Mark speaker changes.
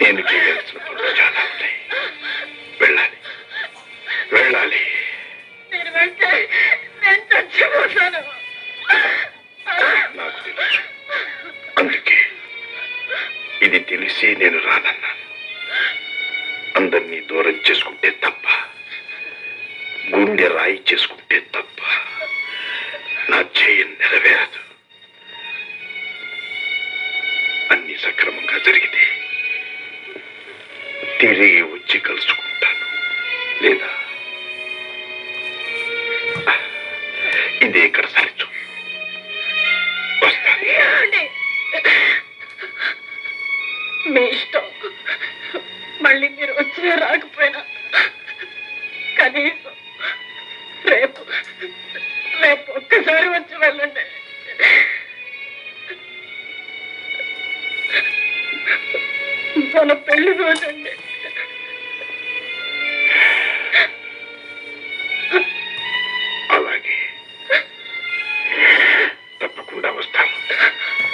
Speaker 1: నేను చేయాల్సిన వెళ్ళాలి. వెళ్ళాలి.
Speaker 2: నాకు అందుకే ఇది తెలిసి నేను రానన్నాను అందరినీ దూరం చేసుకుంటే తప్ప గుండె రాయి చేసుకుంటే నా చేయం నెరవేరదు. అన్ని సక్రమంగా జరిగితే తిరిగి వచ్చి కలుసుకుంటాను. లేదా? ఇదే ఇక్కడ సరిచు.
Speaker 1: మీ ఇష్టం. మళ్ళీ మీరు వచ్చినా రాకపోయినా కనీసం రేపు రేపు ఒక్కసారి వచ్చి వెళ్ళండి. మన పెళ్లి రోజండి